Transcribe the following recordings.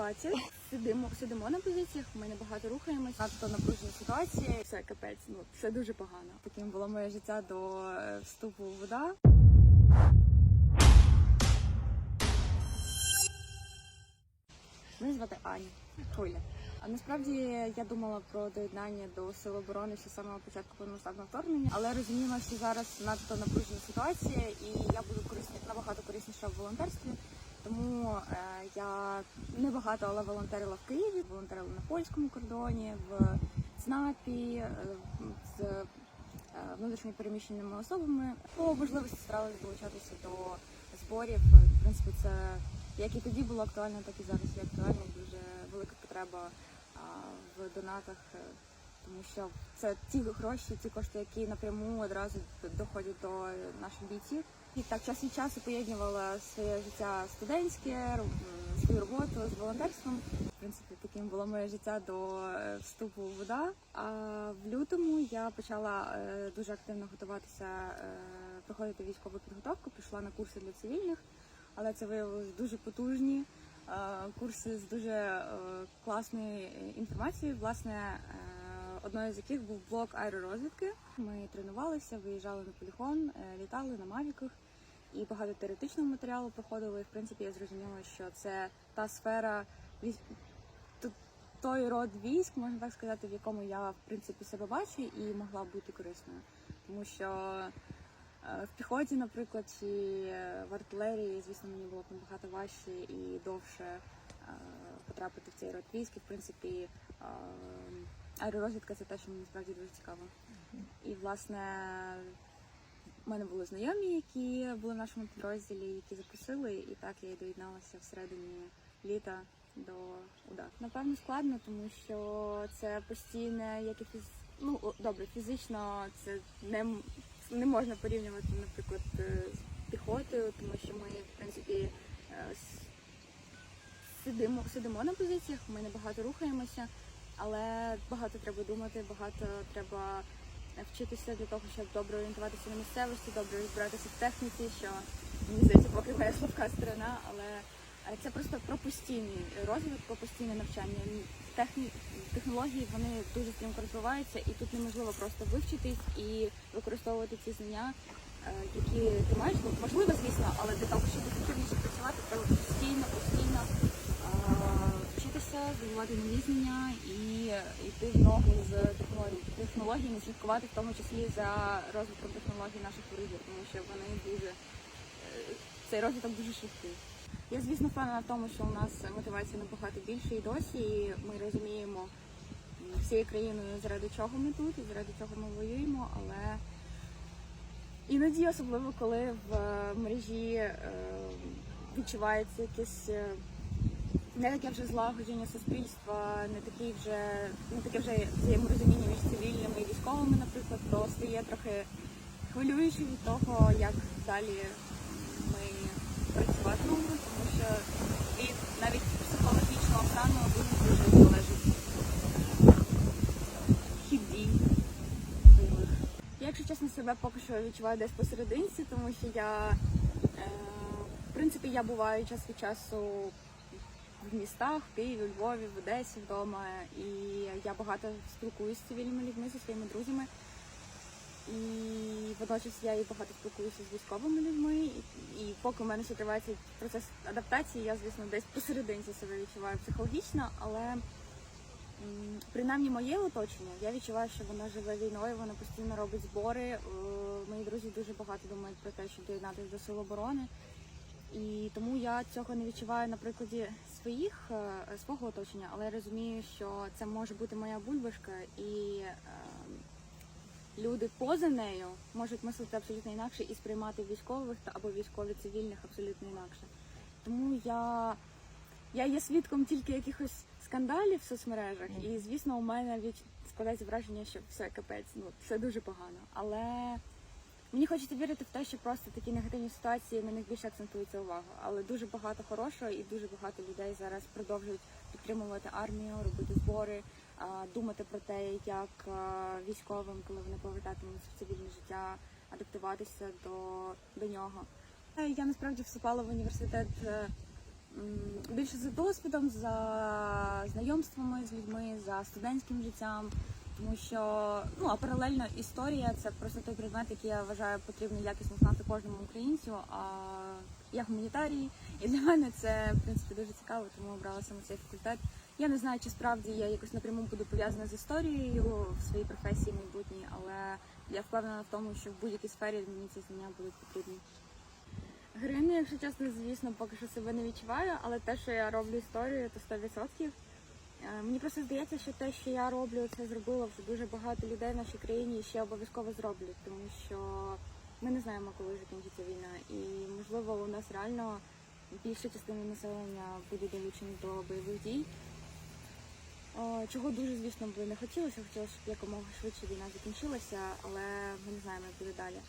20. Сидимо, сидимо на позиціях, ми небагато рухаємось. Надто напружена ситуація. Все капець, ну все дуже погано. Таким було моє життя до е, вступу в вода. Мене звати Аня Хуля. А насправді я думала про доєднання до сил оборони ще з самого початку повномасштабного вторгнення, але розуміла, що зараз надто напружена ситуація, і я буду корисні набагато корисніша в волонтерстві. Тому е, я небагато, але волонтерила в Києві, волонтерила на польському кордоні, в ЦНАПі, е, з е, внутрішньо переміщеними особами. По можливості старалась долучатися до зборів. В принципі, це як і тоді було актуально, так і зараз є актуально. Дуже велика потреба в донатах, тому що це ті гроші, ті кошти, які напряму одразу доходять до наших бійців. І так час від часу поєднувала своє життя студентське, свою роботу з волонтерством. В принципі, таким було моє життя до е, вступу в вода. А в лютому я почала е, дуже активно готуватися, е, проходити військову підготовку. Пішла на курси для цивільних, але це виявилось дуже потужні курси з дуже класною інформацією. Власне, одною з яких був блок аеророзвідки. Ми тренувалися, виїжджали на полігон, е, літали на мавіках і багато теоретичного матеріалу проходили. І, в принципі, я зрозуміла, що це та сфера той род військ, можна так сказати, в якому я в принципі себе бачу і могла б бути корисною, тому що. е, В піхоті, наприклад, чи е, в артилерії, звісно, мені було б набагато важче і довше потрапити в цей род військ. І, в принципі, аеророзвідка це те, що мені справді дуже цікаво. І, власне, в мене були знайомі, які були в нашому підрозділі, які запросили, і так я і доєдналася всередині літа до УДА. Напевно, складно, тому що це постійне, як і фіз... ну добре, фізично це не, не можна порівнювати, наприклад, е, з піхотою, тому що ми, в принципі, е, сидимо, сидимо на позиціях, ми небагато рухаємося, але багато треба думати, багато треба вчитися для того, щоб добре орієнтуватися на місцевості, добре розбиратися в техніці, що мені здається, поки моя слабка сторона, але це просто про постійний розвиток, про постійне навчання. Техні... Технології вони дуже стрімко розвиваються, і тут неможливо просто вивчитись і використовувати ці знання, е, які ти маєш. Ну, можливо, звісно, але для того, щоб ефективніше працювати, треба постійно, постійно е, нові знання і йти в ногу з технологіями, слідкувати в тому числі за розвитком технологій наших ворогів, тому що вони дуже е, цей розвиток дуже швидкий. Я звісно впевнена в тому, що у нас мотивація набагато більше і досі. І ми розуміємо всією країною, заради чого ми тут і заради чого ми воюємо, але іноді, особливо коли в е, мережі е, відчувається якесь не таке вже злагодження суспільства, не такий вже не таке вже взаєморозуміння між цивільними і військовими, наприклад, то стає трохи хвилююче від того, як далі ми працюватимемо, тому що від навіть психологічного стану дуже дуже залежить хід дій. Я, якщо чесно, себе поки що відчуваю десь посерединці, тому що я е, в принципі я буваю час від часу в містах, в Києві, Львові, в Одесі вдома, і я багато спілкуюся з цивільними людьми, зі своїми друзями. І водночас я і багато спілкуюся з військовими людьми, і, і поки в мене ще триває процес адаптації, я, звісно, десь посерединці себе відчуваю психологічно, але принаймні моє оточення, я відчуваю, що воно живе війною, воно постійно робить збори. Е, Мої друзі дуже багато думають про те, щоб доєднатися до сил оборони. І тому я цього не відчуваю на прикладі своїх е, свого оточення, але я розумію, що це може бути моя бульбашка, і е, люди поза нею можуть мислити абсолютно інакше і сприймати військових та або військові цивільних абсолютно інакше. Тому я, я є свідком тільки якихось скандалів в соцмережах, і звісно, у мене від складається враження, що все капець, ну все дуже погано. Але Мені хочеться вірити в те, що просто такі негативні ситуації на них більше акцентується увага. Але дуже багато хорошого і дуже багато людей зараз продовжують підтримувати армію, робити збори, думати про те, як військовим, коли вони повертатимуться в цивільне життя, адаптуватися до, до нього. Е, Я насправді вступала в університет е, більше за досвідом, за знайомствами з людьми, за студентським життям. Тому що ну а паралельно історія це просто той предмет, який я вважаю потрібно якісно знати кожному українцю. А я гуманітарій, і для мене це в принципі дуже цікаво, тому обрала саме цей факультет. Я не знаю, чи справді я якось напряму буду пов'язана з історією в своїй професії майбутній, але я впевнена в тому, що в будь-якій сфері мені ці знання будуть потрібні. Героїною, якщо чесно, звісно, поки що себе не відчуваю, але те, що я роблю історію, то 100%. Е, Мені просто здається, що те, що я роблю, це зробило вже дуже багато людей в нашій країні і ще обов'язково зроблять, тому що ми не знаємо, коли закінчиться війна, і можливо у нас реально більша частина населення буде долучені до бойових дій. Чого дуже, звісно, би не хотілося, хотілося, щоб якомога швидше війна закінчилася, але ми не знаємо, як буде далі.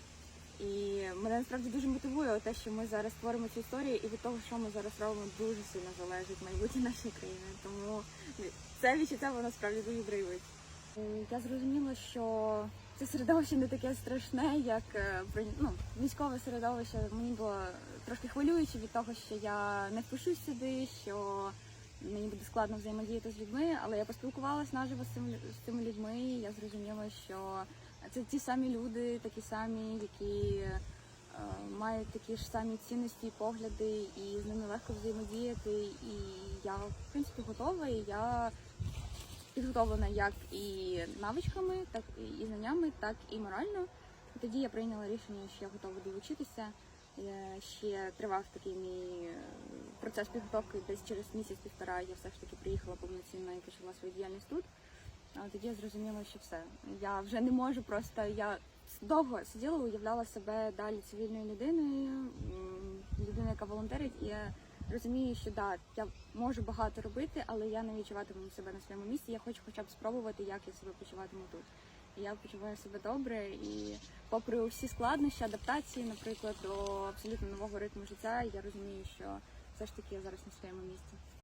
І мене насправді дуже мотивує те, що ми зараз творимо цю історію, і від того, що ми зараз робимо, дуже сильно залежить майбутнє нашої країни. Тому це відчуття воно справді дуже драйвить. Е, Я зрозуміла, що це середовище не таке страшне, як е, ну, військове середовище. Мені було трошки хвилююче від того, що я не впишусь сюди, що мені буде складно взаємодіяти з людьми, але я поспілкувалася наживо з цими, з цими людьми. І я зрозуміла, що це ті самі люди, такі самі, які е, мають такі ж самі цінності і погляди, і з ними легко взаємодіяти. І я в принципі готова. І я підготовлена як і навичками, так і знаннями, так і морально. І тоді я прийняла рішення, що я готова долучитися. Е, Ще тривав такий мій е, процес підготовки десь через місяць-півтора. Я все ж таки приїхала повноцінно і почала свою діяльність тут. А тоді я зрозуміла, що все. Я вже не можу просто. Я довго сиділа, уявляла себе далі цивільною людиною, людиною, яка волонтерить, і я розумію, що да, я можу багато робити, але я не відчуватиму себе на своєму місці. Я хочу хоча б спробувати, як я себе почуватиму тут. Я почуваю себе добре і попри всі складнощі, адаптації, наприклад, до абсолютно нового ритму життя, я розумію, що все ж таки я зараз на своєму місці.